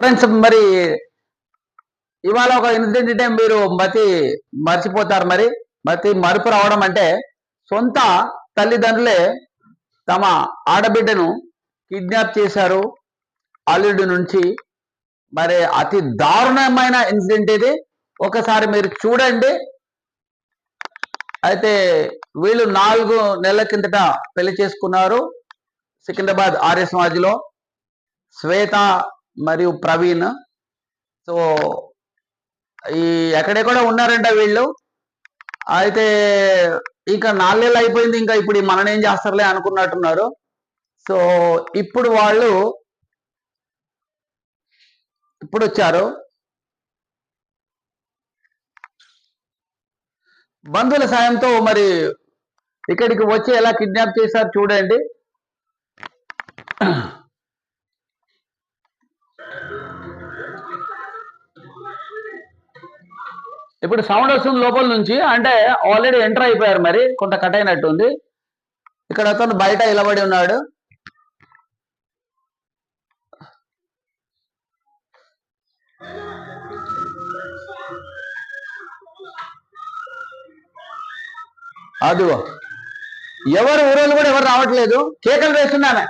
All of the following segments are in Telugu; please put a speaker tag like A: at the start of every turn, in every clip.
A: ఫ్రెండ్స్ మరి ఇవాళ ఒక ఇన్సిడెంట్ అంటే మీరు మతి మర్చిపోతారు మరి. మతి మరుపు రావడం అంటే సొంత తల్లిదండ్రులే తమ ఆడబిడ్డను కిడ్నాప్ చేశారు అల్లుడి నుంచి. మరి అతి దారుణమైన ఇన్సిడెంట్ ఇది. ఒకసారి మీరు చూడండి. అయితే వీళ్ళు నాలుగు నెలల కిందట పెళ్ళి చేసుకున్నారు సికింద్రాబాద్ ఆర్ఎస్ మాజ్లో శ్వేత మరియు ప్రవీణ్. సో ఈ ఎక్కడెక్కడ ఉన్నారంట వీళ్ళు. అయితే ఇంకా నాలుగేళ్ళు అయిపోయింది ఇంకా ఇప్పుడు మనని ఏం చేస్తారులే అనుకున్నట్టున్నారు. సో ఇప్పుడు వాళ్ళు ఇప్పుడు వచ్చారు. బంధువుల సాయంతో మరి ఇక్కడికి వచ్చి ఎలా కిడ్నాప్ చేశారు చూడండి. ఇప్పుడు సౌండ్ వస్తుంది లోపల నుంచి అంటే ఆల్రెడీ ఎంటర్ అయిపోయారు మరి కొంత కట్ అయినట్టుంది ఇక్కడ అతను బయట నిలబడి ఉన్నాడు. అదిగో ఎవరు ఊరోళ్ళు కూడా ఎవరు రావట్లేదు. కేకలు వేస్తున్నామే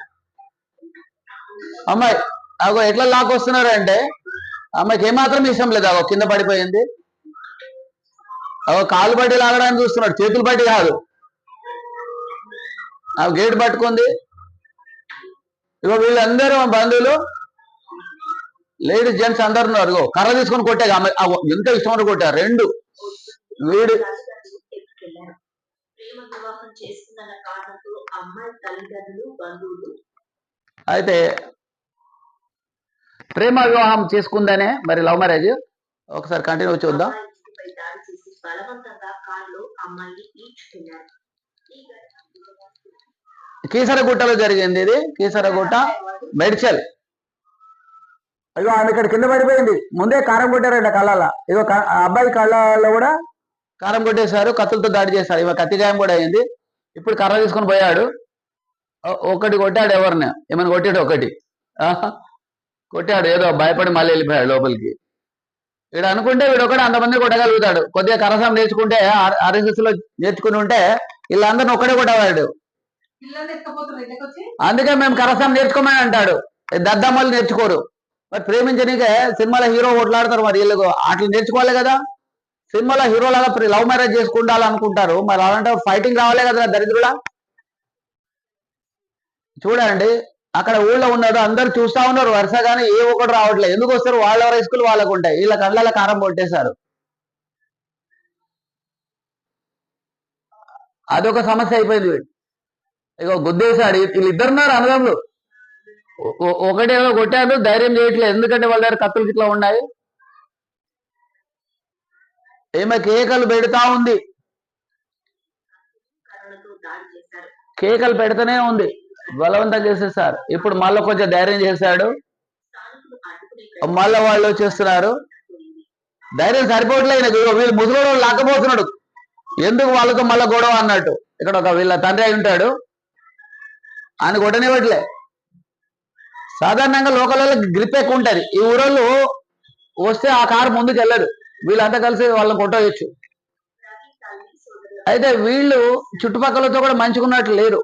A: అమ్మాయి అగో ఎట్లా లాక్ వస్తున్నారు అంటే అమ్మాయికి ఏమాత్రం ఇష్టం లేదు అగో కింద పడిపోయింది. కాలు బట్టి లాగడానికి చూస్తున్నాడు చేతులు బట్టి కాదు. ఆ గేట్ పట్టుకుంది. ఇగో వీళ్ళందరూ బంధువులు లేడీస్ జెంట్స్ అందరు ఉన్నారు. ఇగో కర్ర తీసుకొని కొట్టే ఎంత ఇష్టం కొట్టారు. రెండు. వీడు అయితే ప్రేమ వివాహం చేసుకుందనే మరి లవ్ మ్యారేజ్? ఒకసారి కంటిన్యూ చూద్దాం.
B: బలవంతంగా కారులో అమ్మాయిని ఈడ్చుకెళ్ళారు ఈ ఘటన
A: కీసరగుట్టలో జరిగింది ఇది. కీసరగుట్ట మెడిచల్. అయ్యో ఆమె ఇక్కడ కింద పడిపోయింది. ముందే కారం కొట్టారంట కళ్ళ ఇగో ఆ అబ్బాయి కళ్ళలో కూడా కారం కొట్టేశారు కత్తులతో దాడి చేశారు. ఇవ కత్తి గాయం కూడా అయింది. ఇప్పుడు కర్ర తీసుకొని పోయాడు. ఒకటి కొట్టాడు ఎవరిని? ఏమైనా కొట్టాడు ఒకటి? ఆహా. కొట్టాడు. ఏదో భయపడి మళ్ళీ వెళ్ళిపోయాడు లోపలికి. వీడు అనుకుంటే వీడు ఒకటి అంతమంది కొట్టగలుగుతాడు. కొద్దిగా కరసం నేర్చుకుంటే ఆర్ఎస్ఎస్లో నేర్చుకుని ఉంటే వీళ్ళందరిని ఒక్కడే కొట్టవాడు అందుకే మేము కరసం నేర్చుకోమని అంటాడు. దద్దమ్మలు నేర్చుకోరు. మరి ప్రేమించనీకే సినిమాలో హీరో ఓట్లాడతారు మరి వీళ్ళు అట్లా నేర్చుకోవాలి కదా. సినిమాలో హీరోలాగా లవ్ మ్యారేజ్ చేసుకుంటారనుకుంటారు మరి అలాంటి ఫైటింగ్ రావాలే కదా దరిద్రులా చూడండి. అక్కడ ఊళ్ళో ఉన్నాడు అందరు చూస్తా ఉన్నారు. వరుసగానే ఏ ఒకటి రావట్లేదు. ఎందుకు వస్తారు? వాళ్ళ రిస్కులు వాళ్ళకు ఉంటాయి. వీళ్ళ కళ్ళ కారం కొట్టేశారు. అదొక సమస్య అయిపోయింది. వీడు ఇగో గుద్దేశాడు. వీళ్ళిద్దరున్నారు అన్నదమ్ములు. ఒ- ఒకటేదో కొట్టాడు ధైర్యం చేయట్లేదు. ఎందుకంటే వాళ్ళ దగ్గర కత్తులు ఇట్లా ఉన్నాయి. ఈమె కేకలు పెడతా ఉంది. కేకలు పెడతానే ఉంది. బలవంతం చేసేసారు ఇప్పుడు మళ్ళీ కొంచెం ధైర్యం చేశాడు. మళ్ళీ వాళ్ళు వచ్చేస్తున్నారు ధైర్యం సరిపోవట్లేదు వీళ్ళు ముసలోడు లాకపోతున్నాడు ఎందుకు వాళ్ళతో మళ్ళీ గొడవ అన్నట్టు. ఇక్కడ ఒక వీళ్ళ తండ్రి అయి ఉంటాడు. ఆయన కొట్టనివ్వట్లే సాధారణంగా లోకల్లో గ్రిప్ ఎక్కువ ఉంటుంది. ఈ ఊరోళ్ళు వస్తే ఆ కారు ముందుకు వెళ్ళరు. వీళ్ళంతా కలిసి వాళ్ళని కొట్టవచ్చు అయితే వీళ్ళు చుట్టుపక్కలతో కూడా మంచుకున్నట్లు లేరు.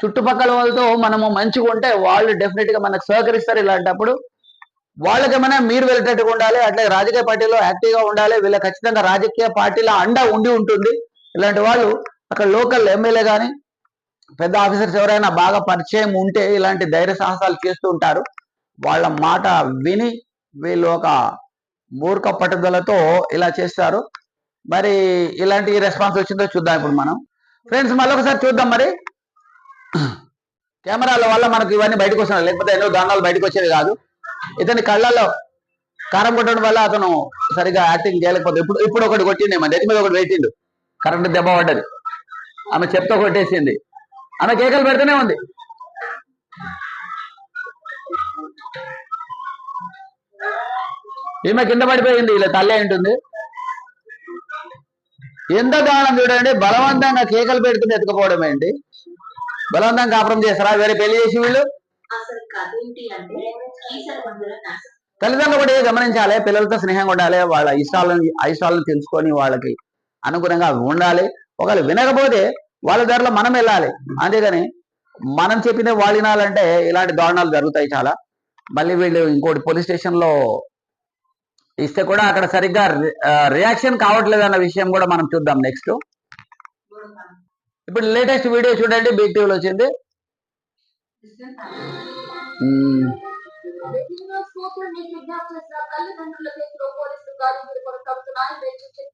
A: చుట్టుపక్కల వాళ్ళతో మనము మంచిగా ఉంటే వాళ్ళు డెఫినెట్గా మనకు సహకరిస్తారు ఇలాంటప్పుడు. వాళ్ళకేమైనా మీరు వెళ్ళేటట్టుగా ఉండాలి అట్లే రాజకీయ పార్టీలో యాక్టివ్గా ఉండాలి వీళ్ళ ఖచ్చితంగా రాజకీయ పార్టీల అండ ఉండి ఉంటుంది. ఇలాంటి వాళ్ళు అక్కడ లోకల్ ఎమ్మెల్యే కానీ పెద్ద ఆఫీసర్స్ ఎవరైనా బాగా పరిచయం ఉంటే ఇలాంటి ధైర్య సాహసాలు చేస్తూ ఉంటారు. వాళ్ళ మాట విని వీళ్ళు ఒక మూర్ఖ పట్టుదలతో ఇలా చేస్తారు. మరి ఇలాంటి రెస్పాన్స్ వచ్చిందో చూద్దాం ఇప్పుడు మనం. ఫ్రెండ్స్ మళ్ళీ ఒకసారి చూద్దాం మరి. కెమెరాల వల్ల మనకు ఇవన్నీ బయటకు వస్తున్నాయి. లేకపోతే ఎన్నో దానాలు బయటకు వచ్చేవి కాదు. ఇతని కళ్ళల్లో కారం కొట్టడం వల్ల అతను సరిగా యాక్టింగ్ చేయలేకపోతే ఇప్పుడు ఇప్పుడు ఒకటి కొట్టిండే మన నెత్తి మీద ఒకటి పెట్టిండు. కరెంట్ దెబ్బ పడ్డది. ఆమె చెప్తా కొట్టేసింది ఆమె కేకలు పెడుతూనే ఉంది. ఈమె కింద పడిపోయింది. ఇలా తల్లి ఉంటుంది ఎంత దానం చూడండి. బలవంతంగా కేకలు పెడుతుంది ఎత్తుకుపోవడం ఏంటి? బలవంతంగా కాపురం చేస్తారా? వేరే పెళ్ళి చేసి వీళ్ళు? తల్లిదండ్రులు కూడా గమనించాలి పిల్లలతో స్నేహంగా ఉండాలి వాళ్ళ ఇష్టాలను అయిష్టాలను తెలుసుకొని వాళ్ళకి అనుగుణంగా ఉండాలి. ఒకవేళ వినకపోతే వాళ్ళ దారిలో మనం వెళ్ళాలి. అంతేగాని మనం చెప్పిన వాళ్ళు వినాలంటే ఇలాంటి దారుణాలు జరుగుతాయి చాలా. మళ్ళీ వీళ్ళు ఇంకోటి పోలీస్ స్టేషన్లో ఇస్తే కూడా అక్కడ సరిగ్గా రియాక్షన్ కావట్లేదు అన్న విషయం కూడా మనం చూద్దాం నెక్స్ట్. ఇప్పుడు లేటెస్ట్ వీడియో చూడండి బిగ్ టీవీలో వచ్చింది.
C: చేసిన వేచి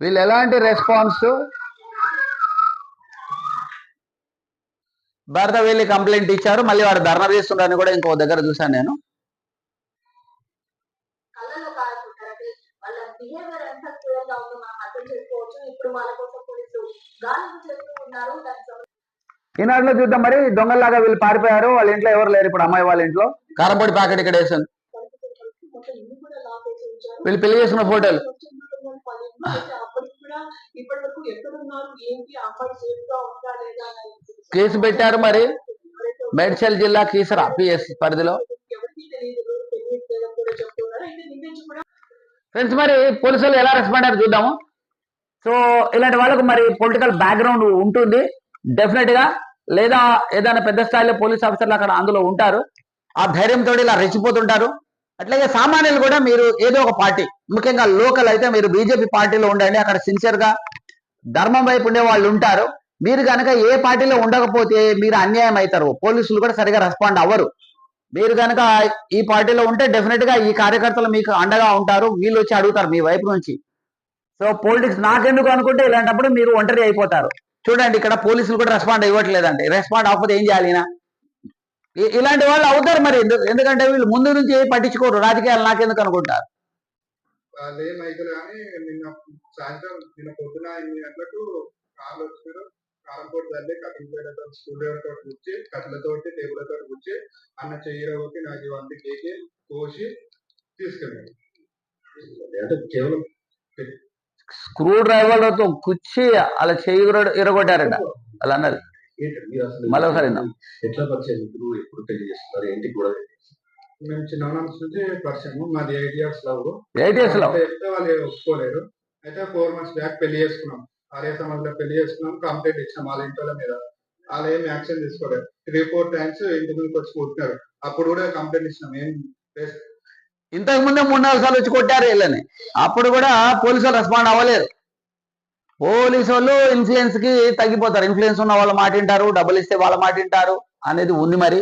A: వీళ్ళు ఎలాంటి రెస్పాన్స్ భర్త వెళ్ళి కంప్లైంట్ ఇచ్చారు మళ్ళీ వాడు ధర్నా చేస్తున్నారని కూడా ఇంకో దగ్గర చూశాను నేను.
C: ఇప్పుడు
A: ఈనాడులో చూద్దాం మరి దొంగల్లాగా వీళ్ళు పారిపోయారు వాళ్ళ ఇంట్లో ఎవరు లేరు ఇప్పుడు అమ్మాయి వాళ్ళ ఇంట్లో. కారంపొడి ప్యాకెట్ ఇక్కడ వేసాను. వీళ్ళు పెళ్ళి చేసిన ఫోటోలు. కేసు పెట్టారు మరి. మేడ్చల్ జిల్లా కీసరా పిఎస్ పరిధిలో. ఫ్రెండ్స్ మరి పోలీసులు ఎలా రెస్పాండ్ అయ్యారు చూద్దాము. సో ఇలాంటి వాళ్ళకు మరి పొలిటికల్ బ్యాక్గ్రౌండ్ ఉంటుంది. డెఫినెట్గా లేదా ఏదైనా పెద్ద స్థాయిలో పోలీస్ ఆఫీసర్లు అక్కడ అందులో ఉంటారు. ఆ ధైర్యంతో ఇలా రెచ్చిపోతుంటారు. అట్లాగే సామాన్యులు కూడా మీరు ఏదో ఒక పార్టీ ముఖ్యంగా లోకల్ అయితే మీరు బీజేపీ పార్టీలో ఉండండి అక్కడ సిన్సియర్గా ధర్మం వైపు ఉండే వాళ్ళు ఉంటారు. మీరు కనుక ఏ పార్టీలో ఉండకపోతే మీరు అన్యాయం అవుతారు. పోలీసులు కూడా సరిగా రెస్పాండ్ అవ్వరు. మీరు కనుక ఈ పార్టీలో ఉంటే డెఫినెట్గా ఈ కార్యకర్తలు మీకు అండగా ఉంటారు. వీళ్ళు వచ్చి అడుగుతారు మీ వైపు నుంచి. సో పొలిటిక్స్ నాకెందుకు అనుకుంటే ఇలాంటప్పుడు మీరు ఒంటరి అయిపోతారు. చూడండి ఇక్కడ పోలీసులు కూడా రెస్పాండ్ ఇవ్వట్లేదండి. రెస్పాండ్ అవ్వకపోతే ఏం చేయాలి ఇలాంటి వాళ్ళు అవుతారు మరి. ఎందుకంటే వీళ్ళు ముందు నుంచి ఏం పట్టించుకోరు. రాజకీయాలు నాకెందుకు అనుకుంటారు?
D: అదేమైతే కానీ నిన్న సాయంత్రం నిన్న పొద్దున ఎనిమిది గంటలకు కార్లు వచ్చారు తల్లి కటింగ్ స్కూల్ తోటి కూర్చి కట్లతోటి టేబుల్తో కూర్చి అన్న చెయ్యరవకి నాకు ఇవన్నీ కేకి కోసి తీసుకెళ్ళాడు. అంటే కేవలం
A: స్క్రూ డ్రైవర్లతో కుచ్చి అలా చేయి ఇరగొట్టారట అలా
E: అన్నారు.
A: మళ్ళీ ఒకసారి
E: ఎట్లా పరిచయం ఇప్పుడు ఎప్పుడు పెళ్ళి చేస్తున్నారు ఏంటి కూడా
D: మేము చిన్న నుంచి పరిచయం మాది ఎయిట్ ఇయర్స్ లవ్
A: ఎయిట్ ఇయర్స్లో.
D: చెప్తే వాళ్ళు ఒప్పుకోలేరు అయితే ఫోర్ మంత్స్ బ్యాక్ పెళ్ళి చేసుకున్నాం ఆర్య సమాజంలో పెళ్ళి చేసుకున్నాం కంప్లీట్ ఇచ్చినాం వాళ్ళ ఇంట్లో మీద వాళ్ళు ఏం యాక్షన్ తీసుకోలేదు త్రీ ఫోర్ టైమ్స్ ఇంటి ముందుకు వచ్చి కొట్టినారు అప్పుడు కూడా కంప్లైంట్ ఇచ్చినాం ఏం
A: ఇంతకు ముందే మూడు నాలుగు సార్లు వచ్చి కొట్టారు వీళ్ళని. అప్పుడు కూడా పోలీసు రెస్పాండ్ అవ్వలేరు పోలీసు వాళ్ళు ఇన్ఫ్లుయెన్స్కి తగ్గిపోతారు. ఇన్ఫ్లుయెన్స్ ఉన్న వాళ్ళు మాట వింటారు డబ్బులు ఇస్తే వాళ్ళ మాట వింటారు అనేది ఉంది మరి.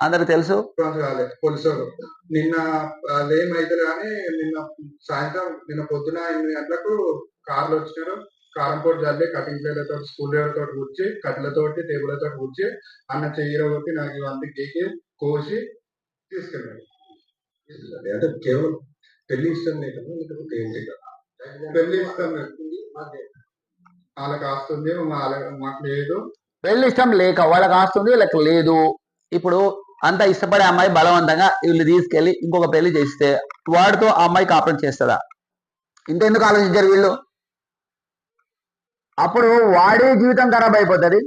A: అందరికి తెలుసు?
D: పోలీసు వాళ్ళు నిన్న అదేమైతే కానీ నిన్న సాయంత్రం నిన్న పొద్దున ఎనిమిది గంటలకు కార్లు వచ్చినారు. కారంపూర్ జల్లి కటింగ్ ప్లేలతో స్కూల్ తోటి కూర్చి కట్లతోటి టేబుల్తో కూర్చి అన్న చెయ్యరవకి నాకు ఇవన్నీ కేకి కోసి తీసుకెళ్ళాడు
E: అంటే కేవలం పెళ్ళి ఇష్టం కదా లేకపోతే ఏంటి
D: పెళ్ళి ఇస్తాం వాళ్ళకి వస్తుంది మాకు లేదు.
A: పెళ్ళి ఇష్టం లేక వాళ్ళకి ఆస్తుంది లేక లేదు. ఇప్పుడు అంత ఇష్టపడే అమ్మాయి బలవంతంగా వీళ్ళు తీసుకెళ్ళి ఇంకొక పెళ్ళి చేస్తే వాడితో ఆ అమ్మాయి కాపురం చేస్తుందా? ఇంత ఎందుకు ఆలోచించారు వీళ్ళు? అప్పుడు వాడి జీవితం ఖరాబ్ అయిపోతుంది.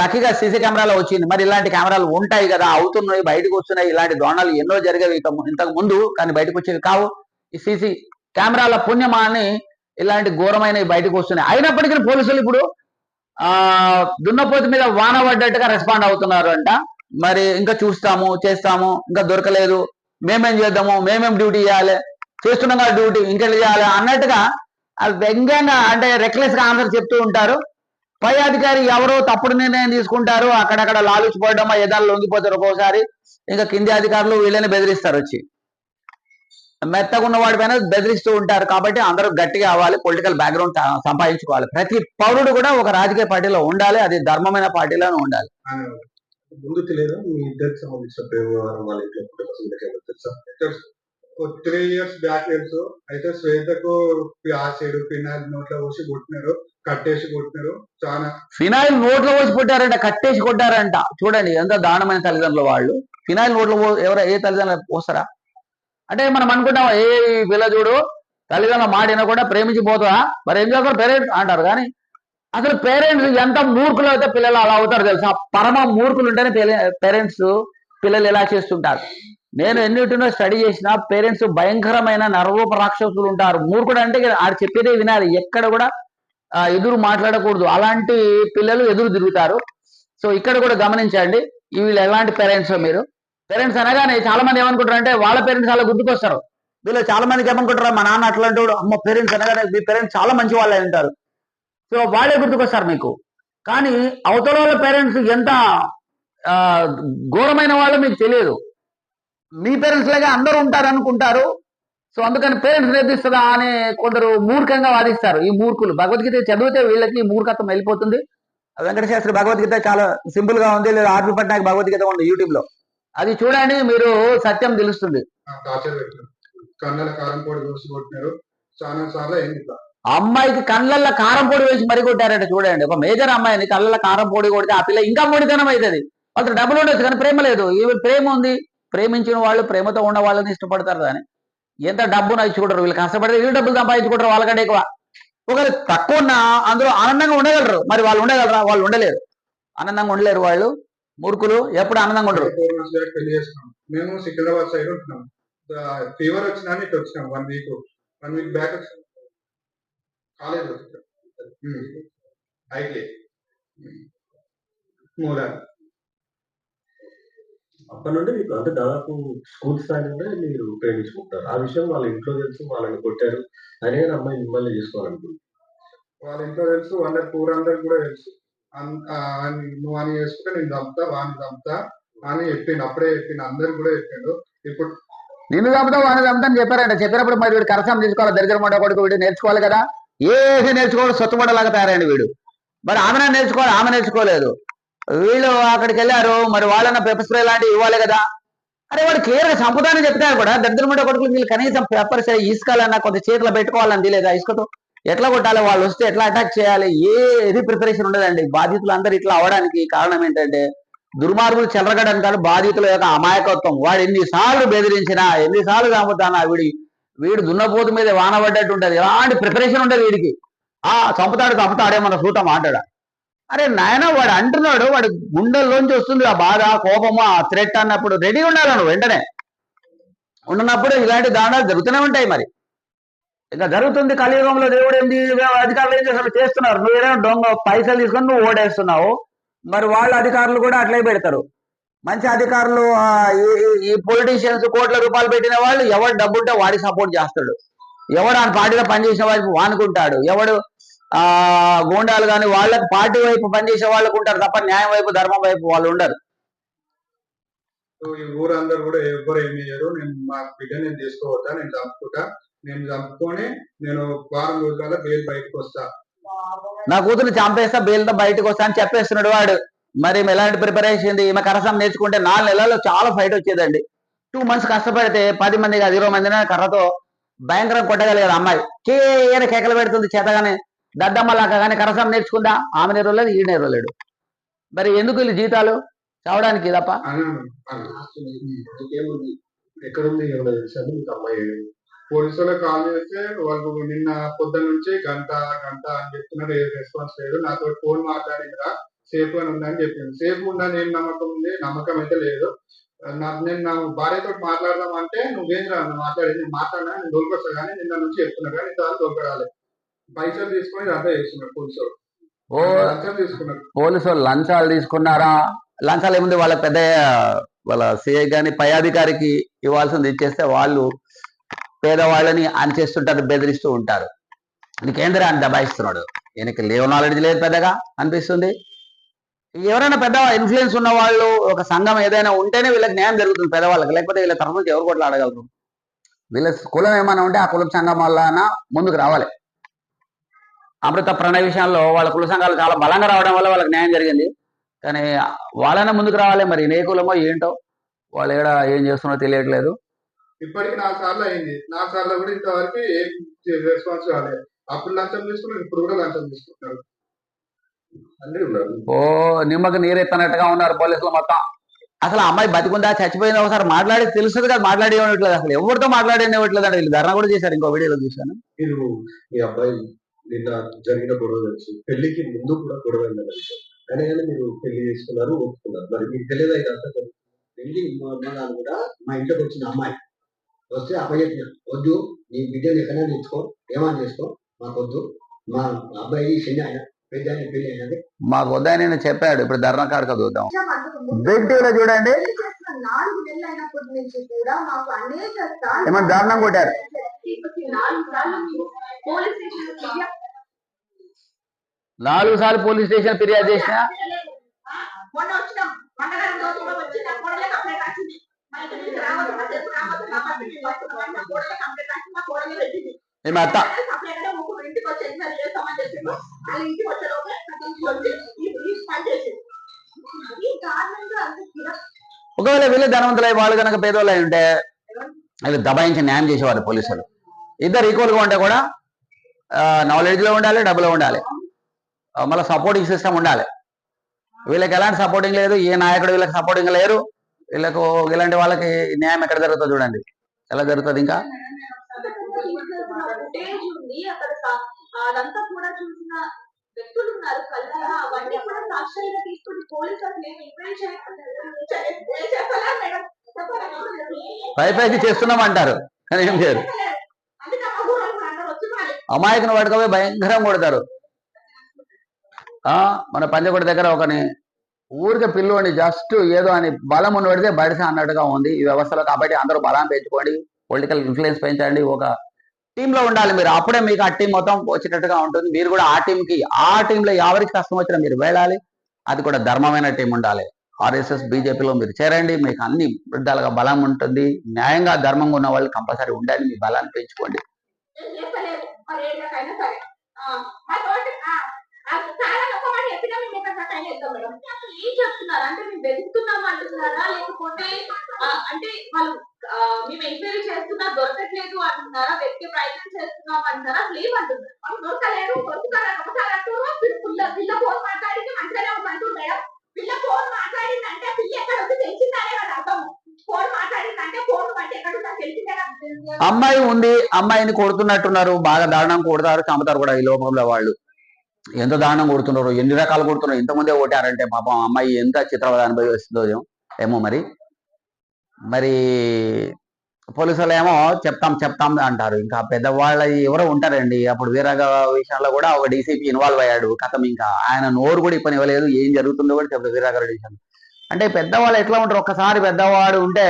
A: లక్కీగా సీసీ కెమెరాలో వచ్చింది. మరి ఇలాంటి కెమెరాలు ఉంటాయి కదా అవుతున్నాయి బయటకు వస్తున్నాయి. ఇలాంటి దోణాలు ఎన్నో జరిగేవి ఇంతకు ముందు కానీ బయటకు వచ్చేవి కావు. ఈ సీసీ కెమెరాల పుణ్యమా అని ఇలాంటి ఘోరమైనవి బయటకు వస్తున్నాయి. అయినప్పటికీ పోలీసులు ఇప్పుడు ఆ దున్నపోతు మీద వాన పడ్డట్టుగా రెస్పాండ్ అవుతున్నారు అంట మరి ఇంకా చూస్తాము చేస్తాము ఇంకా దొరకలేదు. మేమేం చేద్దాము మేమేం డ్యూటీ చేయాలి? చేస్తున్నాం కదా డ్యూటీ ఇంకెళ్ళి చేయాలి? అన్నట్టుగా అది వ్యంగ్యంగా అంటే రెక్లెస్గా ఆన్సర్ చెప్తూ ఉంటారు. పై అధికారి ఎవరో తప్పుడు నిర్ణయం తీసుకుంటారు. అక్కడక్కడ లాలుచిపోవడం ఏదాలు లొంగిపోతారు ఒక్కోసారి. ఇంకా కింది అధికారులు వీళ్ళని బెదిరిస్తారు వచ్చి. మెత్తగా ఉన్న వాడి పైన బెదిరిస్తూ ఉంటారు కాబట్టి అందరూ గట్టిగా అవ్వాలి. పొలిటికల్ బ్యాక్గ్రౌండ్ సంపాదించుకోవాలి. ప్రతి పౌరుడు కూడా ఒక రాజకీయ పార్టీలో ఉండాలి. అది ధర్మమైన పార్టీలోనే ఉండాలి.
E: ముందు తెలియదు? మీ ఇద్దరికి సంబంధించిన ప్రేమ వాళ్ళ ఇంట్లో తెలుసా?
D: త్రీ ఇయర్స్ బ్యాక్ తెలుసు అయితే శ్వేతకు యాసిడ్ ఫినాయిల్ నోట్లో పోసి కొట్టినారు. కట్టేసి కొట్టినారు. చాలా
A: ఫినాయిల్ నోట్లో పోసి కొట్టారంట కట్టేసి కొట్టారంట. చూడండి ఎంత దానమైన తల్లిదండ్రులు వాళ్ళు. ఫినాయిల్ నోట్లో పో ఎవరు ఏ తల్లిదండ్రులు పోస్తారా? అంటే మనం అనుకుంటాం ఏ పిల్ల చూడు తల్లిదండ్రుల మాట వినకుండా ప్రేమించిపోతుందా? మరి ఏం చేస్తారు? పేరెంట్స్ అంటారు. కానీ అసలు పేరెంట్స్ ఎంత మూర్ఖులు అయితే పిల్లలు అలా అవుతారు తెలుసా? పరమ మూర్ఖులు ఉంటేనే పేరెంట్స్ పిల్లలు ఎలా చేస్తుంటారు? నేను ఎన్నిటినో స్టడీ చేసిన పేరెంట్స్ భయంకరమైన నరరూప రాక్షసులు ఉంటారు. మూర్ఖుడు అంటే ఆడు చెప్పేదే వినాలి. ఎక్కడ కూడా ఎదురు మాట్లాడకూడదు. అలాంటి పిల్లలు ఎదురు తిరుగుతారు. సో ఇక్కడ కూడా గమనించండి. వీళ్ళు ఎలాంటి పేరెంట్స్ మీరు? పేరెంట్స్ అనగానే చాలా మంది ఏమనుకుంటారు అంటే వాళ్ళ పేరెంట్స్ అలా గుర్తుకొస్తారు. వీళ్ళు చాలా మందికి ఏమనుకుంటారు మా నాన్న అట్లాంటి వాడు అమ్మ పేరెంట్స్ అనగానే మీ పేరెంట్స్ చాలా మంచి వాళ్ళు ఉంటారు సో వాళ్ళే గుర్తుకొస్తారు మీకు. కానీ అవతల వాళ్ళ పేరెంట్స్ ఎంత ఆ, ఘోరమైన వాళ్ళు మీకు తెలియదు. మీ పేరెంట్స్ లాగా అందరూ ఉంటారు అనుకుంటారు సో అందుకని పేరెంట్స్ నేర్పిస్తుందా అని కొందరు మూర్ఖంగా వాదిస్తారు. ఈ మూర్ఖులు. భగవద్గీత చదివితే వీళ్ళకి ఈ మూర్ఖత్వం వెళ్ళిపోతుంది. వెంకటశాస్త్రి భగవద్గీత చాలా సింపుల్గా ఉంది. లేదా ఆర్పి పట్నాయక్ భగవద్గీత ఉంది యూట్యూబ్లో అది చూడండి మీరు సత్యం తెలుస్తుంది.
D: చాలా సార్లు
A: అమ్మాయికి కళ్ళల్లో కారం పొడి వేసి మరీ కొట్టారంట చూడండి. ఒక మేజర్ అమ్మాయిని కళ్ళల్లో కారం పొడి కొడితే ఆ పిల్ల ఇంకా పొడితనం అవుతుంది. వాళ్ళకి డబ్బులు ఉండొచ్చు కానీ ప్రేమ లేదు. ఈమె ప్రేమ ఉంది. ప్రేమించిన వాళ్ళు ప్రేమతో ఉన్న వాళ్ళని ఇష్టపడతారు కానీ ఎంత డబ్బును ఇచ్చుకుంటారు? వీళ్ళు కష్టపడితే వీళ్ళు డబ్బులు సంపాదించుకుంటారు వాళ్ళకంటే ఎక్కువ. ఒకవేళ తక్కువ ఉన్నా అందులో ఆనందంగా ఉండగలరు. మరి వాళ్ళు ఉండగలరా? వాళ్ళు ఉండలేరు. ఆనందంగా ఉండలేరు వాళ్ళు. మూర్ఖులు ఎప్పుడు ఆనందంగా ఉండరు.
D: మేము సికింద్రాబాద్ సైడ్ ఉంటున్నాం. ఫీవర్ వచ్చినా ఇట్లా వచ్చినాం one week one week back వచ్చినాం. కాలేజ్ అయితే మూడాలి
E: అప్పటి నుండి మీకు అంటే దాదాపు స్కూల్ స్థాయి నుండే మీరు ప్రేమించుకుంటారు ఆ విషయం వాళ్ళ ఇంట్లో తెలుసు వాళ్ళని కొట్టారు. అనే అమ్మాయి మిమ్మల్ని చేసుకోవాలనుకుంటున్నారు.
D: వాళ్ళ ఇంట్లో తెలుసు వాళ్ళ ఊరందరికి కూడా తెలుసు. నువ్వు అని చేసుకుంటే నేను చంపుతా వాడిని చంపుతా అని చెప్పిండు. అప్పుడే చెప్పిండు. అందరికి కూడా చెప్పిండు. ఇప్పుడు
A: నిన్ను చంపుతా వాడిని చంపుతా అని చెప్పారంట. చెప్పినప్పుడు మరి వీడు కరసం తీసుకోవాలి దరిద్ర మొండ కొడుకు వీడు నేర్చుకోవాలి కదా? ఏది నేర్చుకోవాలి సొత్తుబడలాగా తయారైంది వీడు. మరి ఆమె నేర్చుకోవాలి ఆమె నేర్చుకోలేదు. వీళ్ళు అక్కడికి వెళ్ళారు మరి వాళ్ళన్న పేపర్ స్ప్రే లాంటివి ఇవ్వాలి కదా. అరే వాడు క్లియర్గా చంపుతానని చెప్తారు కూడా. దగ్గర మొండ కొడుకులు వీళ్ళు కనీసం పేపర్ స్ప్రే ఇసుకాలన్నా కొంత చేతిలో పెట్టుకోవాలని తెలియదా ఇసుకతో? ఎట్లా కొట్టాలి వాళ్ళు వస్తే ఎట్లా అటాక్ చేయాలి? ఏది ప్రిపరేషన్ ఉండదండి. బాధితులు అందరు ఇట్లా అవడానికి కారణం ఏంటంటే దుర్మార్గులు చెలరగడానికి కాదు బాధితుల యొక్క అమాయకత్వం. వాడు ఎన్నిసార్లు బెదిరించినా ఎన్నిసార్లు చంపుతానా వీడి? వీడు దున్నపోతు మీద వాన పడ్డట్టు ఉంటది. ఎలాంటి ప్రిపరేషన్ ఉండదు వీడికి. ఆ చంపుతాడు చంపుతాడేమన్న సూట మాట్లాడ అరే నాయన వాడు అంటున్నాడు వాడు గుండెల్లోంచి వస్తుంది ఆ బాధ కోపము ఆ థ్రెట్ అన్నప్పుడు రెడీ ఉండాలి నువ్వు వెంటనే. ఉన్నప్పుడు ఇలాంటి దానాలు జరుగుతూనే ఉంటాయి మరి. ఇంకా జరుగుతుంది కలియుగంలో దేవుడు ఏంది అధికారులు ఏం చేస్తారు? చేస్తున్నారు. నువ్వేమో దొంగ పైసలు తీసుకొని నువ్వు ఓడేస్తున్నావు మరి వాళ్ళ అధికారులు కూడా అట్లే పెడతారు. మంచి అధికారులు ఈ- పొలిటీషియన్స్ కోట్ల రూపాయలు పెట్టిన వాళ్ళు ఎవడు డబ్బు ఉంటే వాడికి సపోర్ట్ చేస్తాడు. ఎవడు ఆ పార్టీలో పనిచేసిన వాడికి వానుకుంటాడు. ఎవడు ఆ గూండాలు కానీ వాళ్ళకి పార్టీ వైపు పనిచేసే వాళ్ళకు ఉంటారు తప్ప న్యాయం వైపు ధర్మం వైపు వాళ్ళు ఉండరు.
D: ఈ ఊరందరూ కూడా ఎవ్వరు ఏమి చేయరు. నేను మా బిడ్డ నేను తీసుకోవద్దా నేను చంపుకుంటా? నేను చంపుకొని నేను వారం రోజుల బెయిల్ బయటకు వస్తా.
A: నా కూతురు చంపేస్తా బెయిల్తో బయటకు వస్తా అని చెప్పేస్తున్నాడు వాడు. మరి ఎలాంటి ప్రిపరేషన్ ఈమె కరసం నేర్చుకుంటే నాలుగు నెలల్లో చాలా ఫైట్ వచ్చేదండి. టూ మంత్స్ కష్టపడితే పది మంది కాదు ఇరవై మందిని కర్రతో. భయంకరంగా కొట్టగలిగారు అమ్మాయి. కేర కేకలు పెడుతుంది చేతగానే. దద్దమ్మలాగా కానీ కరసం నేర్చుకుందా? ఆమె నేర్వలేదు ఈ నేర్వలేడు. మరి ఎందుకు వీళ్ళు జీతాలు? చావడానికి తప్ప
E: ఎక్కడుంది
D: పోలీసులకు కాల్ చేస్తే వాళ్ళు నిన్న పొద్దున్న నుంచి గంట గంట అని చెప్తున్నారు ఏ రెస్పాన్స్ లేదు. నాతో ఫోన్ మాట్లాడిందా సేఫ్ అని ఉందని చెప్పింది. సేఫ్ ఉందని ఏం నమ్మకం ఉంది? నమ్మకం అయితే లేదు. నాకు నేను నా భార్యతో మాట్లాడదాం అంటే నువ్వేం నువ్వు మాట్లాడేది నేను మాట్లాడినా నేను దొరికొస్తా కానీ నిన్న నుంచి చెప్తున్నా కానీ ఇంతవరకు దొరకరాలి పైసలు తీసుకొని అంతా చేస్తున్నారు పోలీసు
A: ఓ.
D: లంచం తీసుకున్నారు.
A: పోలీసు వాళ్ళు లంచాలు తీసుకున్నారా? లంచాలు ఏముంది? వాళ్ళ పెద్ద వాళ్ళ సిఐ కానీ పై అధికారికి ఇవ్వాల్సింది ఇచ్చేస్తే వాళ్ళు పేదవాళ్ళని అనిచేస్తుంటారు బెదిరిస్తూ ఉంటారు. నీకేంద్రా అని దబాయిస్తున్నాడు ఈయనకి లేవు నాలెడ్జ్ లేదు పెద్దగా అనిపిస్తుంది. ఎవరైనా పెద్ద ఇన్ఫ్లుయెన్స్ ఉన్న వాళ్ళు ఒక సంఘం ఏదైనా ఉంటేనే వీళ్ళకి న్యాయం జరుగుతుంది పెద్దవాళ్ళకి. లేకపోతే వీళ్ళ తరఫు నుంచి ఎవరు కూడా ఆడగలరు వీళ్ళ కులం ఏమైనా ఉంటే ఆ కులం సంఘం వల్ల ముందుకు రావాలి. అమృత ప్రణయ విషయంలో వాళ్ళ కుల సంఘాలు చాలా బలంగా రావడం వల్ల వాళ్ళకి న్యాయం జరిగింది. కానీ వాళ్ళనే ముందుకు రావాలి మరి ఏ కులమో ఏంటో వాళ్ళు ఏడ ఏం చేస్తున్నారో తెలియట్లేదు.
D: ఇప్పటికి నాలుగు సార్లు అయింది. నాలుగు సార్లు కూడా ఇంతవరకు ఏం రెస్పాన్స్ రాలేదు. అప్పుడు లంచం తీసుకున్నారు ఇప్పుడు కూడా లంచం
E: ఉన్నారు.
A: ఓ నిమ్మకు నీరెత్తనట్టుగా ఉన్నారు పోలీసులు మొత్తం. అసలు అమ్మాయి బతికుందా చచ్చిపోయిందా ఒకసారి మాట్లాడి తెలుస్తుంది కదా మాట్లాడి ఇవ్వట్లేదు అసలు. ఎవరితో మాట్లాడి ఇవ్వట్లేదు అంటే వీళ్ళు ధర్నా కూడా చేశారు ఇంకో వీడియోలో చూశాను.
E: మీరు మీ అబ్బాయి నిన్న జరిగిన గొడవ తెలుసు. పెళ్ళికి ముందు కూడా గొడవ అయిందన్న అయినా కానీ మీరు పెళ్ళి చేసుకున్నారు ఒప్పుకున్నారు. మరి మీకు తెలియదా ఇదంతా
F: పెళ్ళి మొదలు కూడా మా ఇంట్లోకి వచ్చిన అమ్మాయి. వస్తే అప్పచెప్పిన వద్దు నీ బిడ్డను ఎక్కడైనా తెచ్చుకో ఏమైనా చేసుకో? మాకొద్దు. మా అబ్బాయి చిన్న ఆయన
A: మాకు వద్దని చెప్పాడు ఇప్పుడు ధర్నా కాడక చూద్దాం బిగ్ టీవీలో చూడండి. ఏమన్నా దారుణం కొట్టారు?
C: నాలుగు సార్లు పోలీస్ స్టేషన్ ఫిర్యాదు
A: చేసిన?
B: కంప్లైంట్ నేను
A: అత్త ఒకవేళ వీళ్ళు ధనవంతులై వాళ్ళు కనుక పేదోళ్ళు అయి ఉంటే వీళ్ళు దబాయించి న్యాయం చేసేవారు పోలీసులు. ఇద్దరు ఈక్వల్గా ఉంటే కూడా నాలెడ్జ్లో ఉండాలి డబ్బులో ఉండాలి. మళ్ళీ సపోర్టింగ్ సిస్టమ్ ఉండాలి. వీళ్ళకి ఎలాంటి సపోర్టింగ్ లేదు ఏ నాయకుడు వీళ్ళకి సపోర్టింగ్ లేరు. వీళ్ళకు ఇలాంటి వాళ్ళకి న్యాయం ఎక్కడ జరుగుతుందో చూడండి. ఎలా జరుగుతుంది ఇంకా?
C: ఫుటేజ్ ఉంది. అక్కడ అదంతా కూడా చూసిన వ్యక్తులు ఉన్నారు. కళ్ళారా? అవన్నీ కూడా సాక్ష్యాలుగా తీసుకుని పోలీసు అసలు ఏమి ఎంక్వైరీ చేయకుండా
B: చెప్పలే మేడం? చెప్పలే?
A: పై పైకి చేస్తున్నాం అంటారు కానీ ఏం చేయరు. అమాయకుని పట్టుకపోయి భయంకరంగా కొడతారు. ఆ మన పంజగుడి దగ్గర ఒకని ఊరికి పిల్లోని జస్ట్ ఏదో అని బలం ఉన్న పడితే బడిస అన్నట్టుగా ఉంది. ఈ వ్యవస్థలో కాబట్టి అందరూ బలం పెంచుకోండి. పొలిటికల్ ఇన్ఫ్లుయెన్స్ పెంచండి. ఒక టీమ్లో ఉండాలి మీరు. అప్పుడే మీకు ఆ టీం మొత్తం వచ్చేటట్టుగా ఉంటుంది. మీరు కూడా ఆ టీం కి ఆ టీంలో ఎవరికి కష్టం వచ్చినా మీరు వెళ్ళాలి. అది కూడా ధర్మమైన టీం ఉండాలి. ఆర్ఎస్ఎస్ బీజేపీలో మీరు చేరండి. మీకు అన్ని విధాలుగా బలం ఉంటుంది. న్యాయంగా ధర్మంగా ఉన్న వాళ్ళు కంపల్సరీ ఉండాలి మీ బలాన్ని పెంచుకోండి.
C: అంటే మేము అంటున్నారా? లేకపోతే అంటే వాళ్ళు మేము ఎంక్వైరీ చేస్తున్నా దొరకట్లేదు అంటున్నారా? వెతికే ప్రయత్నం చేస్తున్నాం అంటున్నారా? లేవు అంటున్నారు.
B: మాకు దొరకలేదు దొరుకుతారని ఒకసారి అంటారు పిల్ల పిల్ల ఫోన్ మాట్లాడింది మంచిగానే ఉంది మేడం. పిల్ల ఫోన్ మాట్లాడింది అంటే పిల్ల ఎక్కడ ఉంది తెలిసిందనే కదా అర్థం ఫోన్ మాట్లాడింది అంటే ఫోన్ బట్టి ఎక్కడ ఉందా తెలిసిందే
A: అమ్మాయి ఉంది అమ్మాయిని కొడుతున్నట్టున్నారు. బాగా దారుణం కొడతారు చంపుతారు కూడా ఈ లోకంలో వాళ్ళు. ఎంత దారుణం కొడుతున్నారు ఎన్ని రకాలు కొడుతున్నారు ఇంతమందే ఓటారంటే పాపం అమ్మాయి ఎంత చిత్రవద అనుభవిస్తుందో ఏమో మరి. మరి పోలీసులు ఏమో చెప్తాం చెప్తాం అంటారు. ఇంకా పెద్దవాళ్ళ ఎవరో ఉంటారండి. అప్పుడు వీరగ విషయంలో కూడా ఒక డీసీపీ ఇన్వాల్వ్ అయ్యాడు కథం ఇంకా. ఆయన నోరు కూడా ఇప్పని ఇవ్వలేదు. ఏం జరుగుతుందో కూడా చెప్పలేదు వీరగారు విషయంలో అంటే పెద్దవాళ్ళు ఎట్లా ఉంటారు? ఒక్కసారి పెద్దవాడు ఉంటే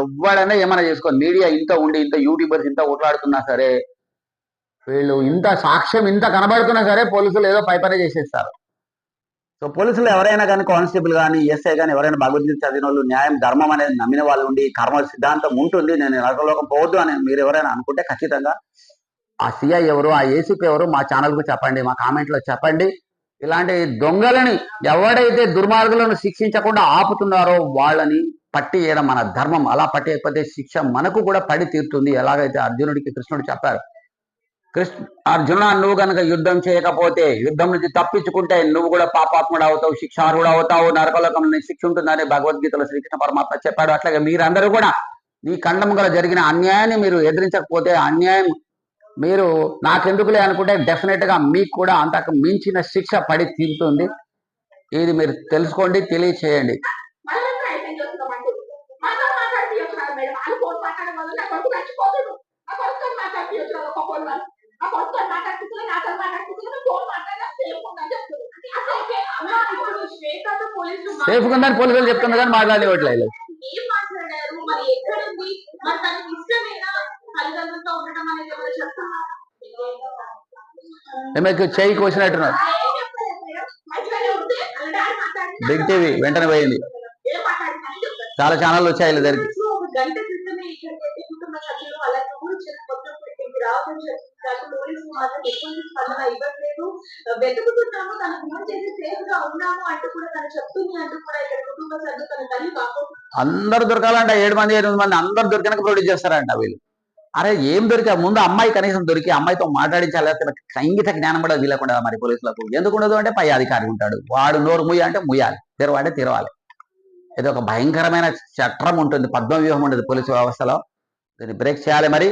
A: ఎవడైనా ఏమైనా చేసుకోండి మీడియా ఇంత ఉండి ఇంత యూట్యూబర్స్ ఇంత ఓట్లాడుతున్నా సరే వీళ్ళు ఇంత సాక్ష్యం ఇంత కనబడుతున్నా సరే పోలీసులు ఏదో పైపరే చేసేస్తారు. సో పోలీసులు ఎవరైనా కానీ కానిస్టేబుల్ కానీ ఎస్ఐ కానీ ఎవరైనా భగవద్గీత చదివిన వాళ్ళు న్యాయం ధర్మం అనేది నమ్మిన వాళ్ళు ఉండి కర్మ సిద్ధాంతం ఉంటుంది నేను నరకలోకం పోవద్దు అని మీరు ఎవరైనా అనుకుంటే ఖచ్చితంగా ఆ సిఐ ఎవరు ఆ ఏసీపీ ఎవరు మా ఛానల్కు చెప్పండి మా కామెంట్లో చెప్పండి. ఇలాంటి దొంగలని ఎవడైతే దుర్మార్గులను శిక్షించకుండా ఆపుతున్నారో వాళ్ళని పట్టి చేయడం మన ధర్మం. అలా పట్టేయకపోతే శిక్ష మనకు కూడా పడి తీరుతుంది. ఎలాగైతే అర్జునుడికి కృష్ణుడు చెప్పారు కృష్ణ అర్జున నువ్వు కనుక యుద్ధం చేయకపోతే యుద్ధం నుంచి తప్పించుకుంటే నువ్వు కూడా పాపాత్ముడు అవుతావు శిక్షార్హుడు అవుతావు నరకలోకంలో శిక్ష ఉంటుందని భగవద్గీతలో శ్రీకృష్ణ పరమాత్మ చెప్పాడు. అట్లాగే మీరందరూ కూడా ఈ ఖండం గల జరిగిన అన్యాయాన్ని మీరు ఎదిరించకపోతే అన్యాయం మీరు నాకెందుకులే అనుకుంటే డెఫినెట్గా మీకు కూడా అంతకు మించిన శిక్ష పడి తీరుతుంది. ఇది మీరు తెలుసుకోండి తెలియచేయండి.
B: మళ్ళీ కొడుకు మాట్లాడుతుంది నాతో మాట్లాడుతుంది ఫోన్ మాట్లాడినా సేఫ్ ఉందని చెప్తుంది
C: పోలీసులు
A: ఉందని పోలీసులు చెప్తున్నారు కానీ మాట్లాడేవట్లేదు
C: ఏం మాట్లాడారు మరి ఎక్కడ ఉంది మరి తనకి ఇష్టమేనా తల్లిదండ్రులతో ఉండడం అనేది ఎవరు చెప్తున్నారు
A: మీకు చేయి కోసినట్టున్నారు. బిగ్ టీవీ వెంటనే పోయింది. చాలా ఛానళ్ళు వచ్చాయి వీళ్ళ దగ్గరికి.
C: మాత్రం ఎటువంటి స్పందన ఇవ్వట్లేదు. వెతుకుతున్నాము తన ఫోన్ చేసి సేఫ్గా ఉన్నాము అంటూ కూడా తను చెప్తుంది అంటూ కూడా ఇక్కడ కుటుంబ సభ్యులు తన తల్లి బాబు
A: అందరు దొరకాలంట ఏడు మంది ఎనిమిది మంది అందరు దొరికినాక ప్రొడ్యూస్ చేస్తారంట వీళ్ళు. అరే ఏం దొరికా? ముందు అమ్మాయి కనీసం దొరికి అమ్మాయితో మాట్లాడించాలి? అసలు సంగీత జ్ఞానం కూడా వీలకుండా మరి పోలీసులకు. ఎందుకు ఉండదు అంటే పై అధికారి ఉంటాడు. వాడు నోరు ముయ్య అంటే ముయ్యాలి తెరవాడే తెరవాలి. ఇది ఒక భయంకరమైన చట్రం ఉంటుంది పద్మ వ్యూహం ఉంటుంది పోలీసు వ్యవస్థలో. దీన్ని బ్రేక్ చేయాలి మరి.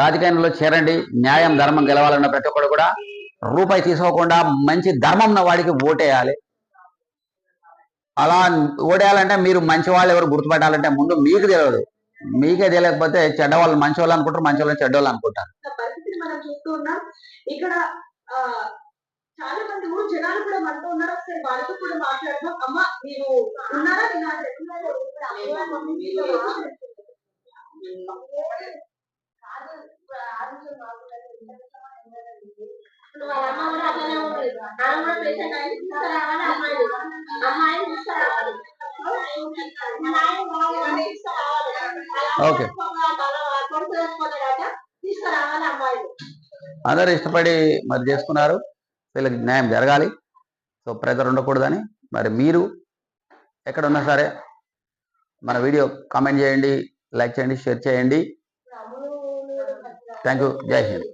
A: రాజకీయంలో చేరండి న్యాయం ధర్మం గెలవాలన్న ప్రతి ఒక్కడు కూడా రూపాయి తీసుకోకుండా మంచి ధర్మం ఉన్న వాడికి ఓటేయాలి. అలా ఓడేయాలంటే మీరు మంచి వాళ్ళు ఎవరు గుర్తుపట్టాలంటే ముందు మీకు తెలియదు. మీకే తెలియకపోతే చెడ్డ వాళ్ళు మంచి వాళ్ళు అనుకుంటారు మంచి వాళ్ళని చెడ్డ వాళ్ళు అనుకుంటారు
C: మనం చూస్తూ ఉన్నాం. ఇక్కడ చాలా మంది ఊరు జనాలు కూడా మనతో ఉన్నారు. ఒకసారి వాళ్ళతో కూడా మాట్లాడదాం. అమ్మ మీరు ఉన్నారా? నేను
A: ఓకే. అందరూ ఇష్టపడి మరి చేసుకున్నారు. వీళ్ళకి న్యాయం జరగాలి. సో ప్రెజర్ ఉండకూడదని. మరి మీరు ఎక్కడ ఉన్నా సరే మన వీడియో కామెంట్ చేయండి లైక్ చేయండి షేర్ చేయండి. Thank you Jai Hind